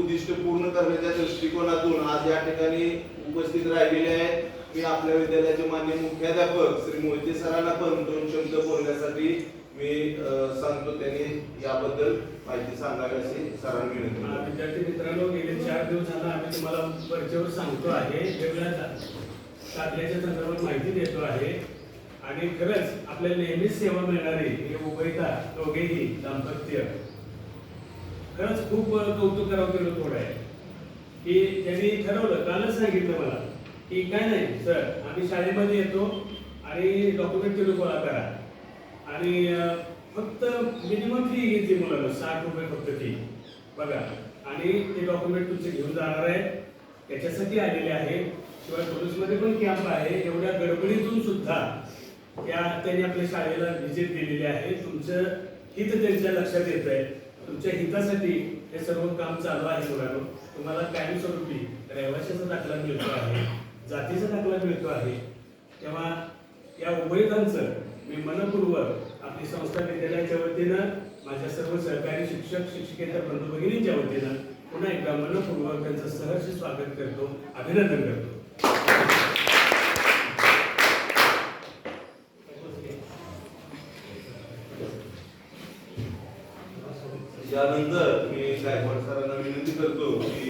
उद्दिष्ट पूर्ण करण्याच्या दृष्टिकोनातून आज या ठिकाणी उपस्थित राहिलेले आहेत. मी आपल्या विद्यालयाचे मान्य मुख्याध्यापक श्री मोहिते सरांना पण दोन शब्द बोलण्यासाठी मी सांगतो त्यांनी याबद्दल माहिती सांगावी अशी सरांनी विनंती. विद्यार्थी मित्रांनो गेले चार दिवस झाला आम्ही तुम्हाला वरच्यावर सांगतो आहे. वेगवेगळ्या दाखल्याच्या संदर्भात माहिती देतो आहे. आणि खरंच आपल्याला नेहमीच सेवा मिळणारी हे उभयता दोघेही दाम्पत्य खरंच खूप कौतुक करावं केलं थोडं आहे. की त्यांनी ठरवलं कालच सांगितलं मला की काय नाही सर आम्ही शाळेमध्ये येतो आणि डॉक्युमेंट तुम्ही गोळा करा. आणि फक्त मिनिमम फी घेतली मुलाला साठ रुपये फक्त फी बघा आणि ते डॉक्युमेंट तुमचे घेऊन जाणार आहे. त्याच्यासाठी आलेले आहे. शिवाय पोलीसमध्ये पण कॅम्प आहे. एवढ्या गडबडीतून सुद्धा त्या त्यांनी आपल्या शाळेला व्हिजिट दिलेली आहे. तुमचं हित त्यांच्या लक्षात येत आहे तुमच्या हितासाठी हे सर्व काम चालू आहे मुलांनो. तुम्हाला कायमस्वरूपी रहिवाशाचा दाखला मिळतो आहे जातीचा दाखला मिळतो आहे. तेव्हा या उभयतांचं मी मनपूर्वक आपली संस्था विद्यालयाच्या वतीनं माझ्या सर्व सहकारी शिक्षक शिक्षकेतर बंधू भगिनींच्या वतीनं पुन्हा एकदा मनपूर्वक त्यांचं सहर्ष स्वागत करतो अभिनंदन करतो. यानंतर मी गायकवाड सरांना विनंती करतो की